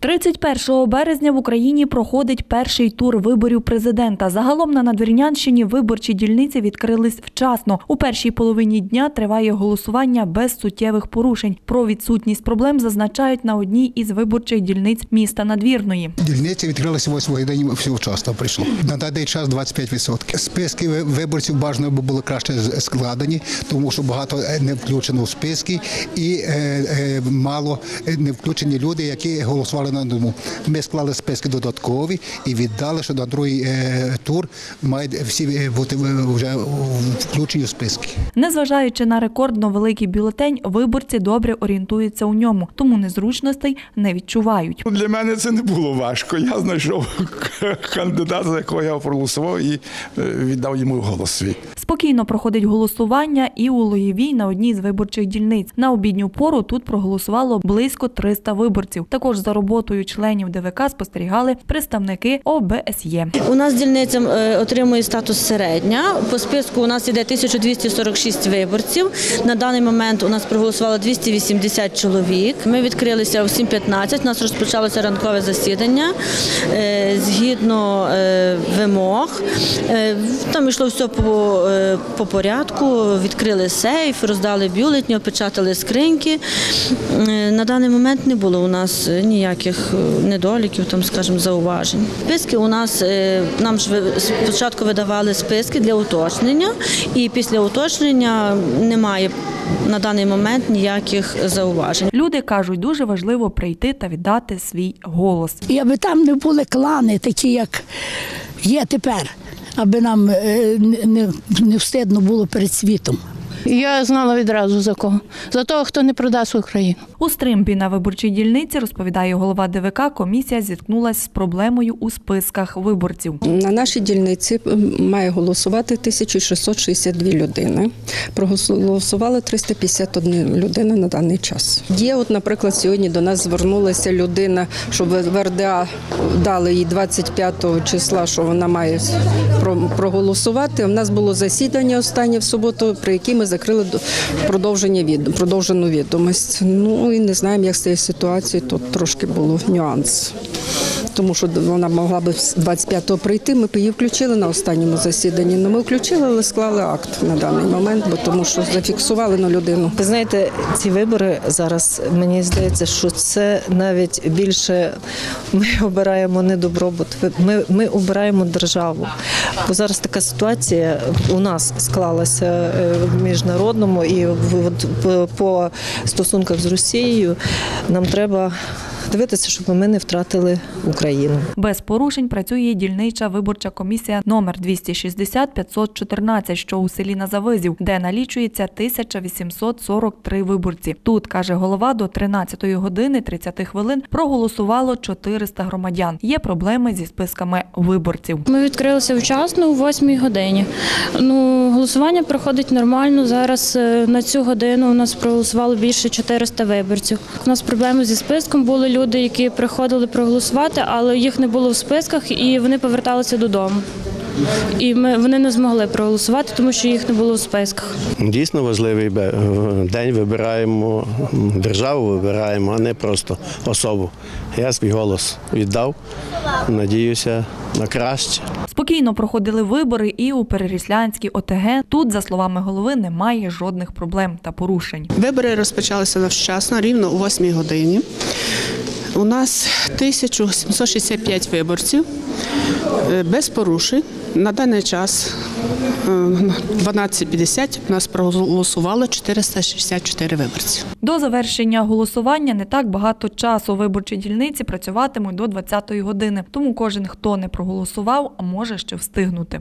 31 березня в Україні проходить перший тур виборів президента. Загалом на Надвірнянщині виборчі дільниці відкрились вчасно. У першій половині дня триває голосування без суттєвих порушень. Про відсутність проблем зазначають на одній із виборчих дільниць міста Надвірної. Дільниці відкрилися 8 годині, все вчасно прийшло. На даний час 25%. Списки виборців бажано би були краще складені, тому що багато е, не включено в списки і е, е, мало не включені люди, які голосували на дому. Ми склали списки додаткові і віддали, що на другий тур мають всі бути вже включені в списки. Незважаючи на рекордно великий бюлетень, виборці добре орієнтуються у ньому, тому незручностей не відчувають. Ну, Для мене це не було важко. Я знайшов кандидата, за якого я проголосував і е, віддав йому голос свій. Спокійно проходить голосування і у Лоєвій на одній з виборчих дільниць. На обідню пору тут проголосувало близько 300 виборців. Також за роботою членів ДВК спостерігали представники ОБСЄ. У нас дільниця е, отримує статус середня. По списку у нас іде 1246 виборців. На даний момент у нас проголосувало 280 чоловік. Ми відкрилися о 7.15, У нас розпочалося ранкове засідання е, згідно е, вимог. Там йшло все по, по порядку. Відкрили сейф, роздали бюлетні, опечатали скриньки. На даний момент не було у нас ніяких е, недоліків, там, скажімо, зауважень. Списки у нас е, нам ж спочатку видавали списки для уточнення, і після уточнення немає на даний момент ніяких зауважень. Люди кажуть, дуже важливо прийти та віддати свій голос. І аби там не були клани, такі, як є тепер, аби нам е, не встидно було перед світом. Я знала відразу за кого. За того, хто не продасть Україну. У Стримбі на виборчій дільниці, розповідає голова ДВК, комісія зіткнулася з проблемою у списках виборців. На нашій дільниці має голосувати 1662 людини. Проголосували 351 людина на даний час. Є, от, наприклад, сьогодні до нас звернулася людина, що в в РДА дали їй 25 числа, що вона має проголосувати. У нас було засідання останнє в суботу, при якій ми закрили продовження від продовжену відомість. Ну і не знаємо, як з цією ситуацією. Тут трошки було нюанс тому що вона могла би з 25-го прийти. Ми б її включили на останньому засіданні. Ну, ми включили, але склали акт на даний момент, бо тому що зафіксували на людину. Ви знаєте, ці вибори зараз мені здається, що це навіть більше ми обираємо не добробут, ми, ми обираємо державу. Бо зараз така ситуація у нас склалася е, в міжнародному і по стосунках з Росією. Нам треба дивитися, щоб ми не втратили Україну. Без порушень працює дільнича виборча комісія номер 260-514, що у селі Назавизів, де налічується 1843 виборці. Тут, каже голова, до 13 години 30 хвилин проголосувало 400 громадян. Є проблеми зі списками виборців. Ми відкрилися вчасно у 8 годині. Ну, голосування проходить нормально. Зараз е, на цю годину у нас проголосувало більше 400 виборців. У нас проблеми зі списком були люди, які приходили проголосувати, але їх не було в списках і вони поверталися додому. І ми вони не змогли проголосувати, тому що їх не було в списках. Дійсно важливий день. Вибираємо державу, вибираємо, а не просто особу. Я свій голос віддав. Надіюся на краще. Спокійно проходили вибори і у Переріслянській ОТГ. Тут, за словами голови, немає жодних проблем та порушень. Вибори розпочалися навчасно, рівно о 8 годині. У нас 1765 виборців е, без порушень. На даний час е, 12.50 у нас проголосувало 464 виборці. До завершення голосування не так багато часу. Виборчі дільниці працюватимуть до 20-ї години. Тому кожен, хто не проголосував, може ще встигнути.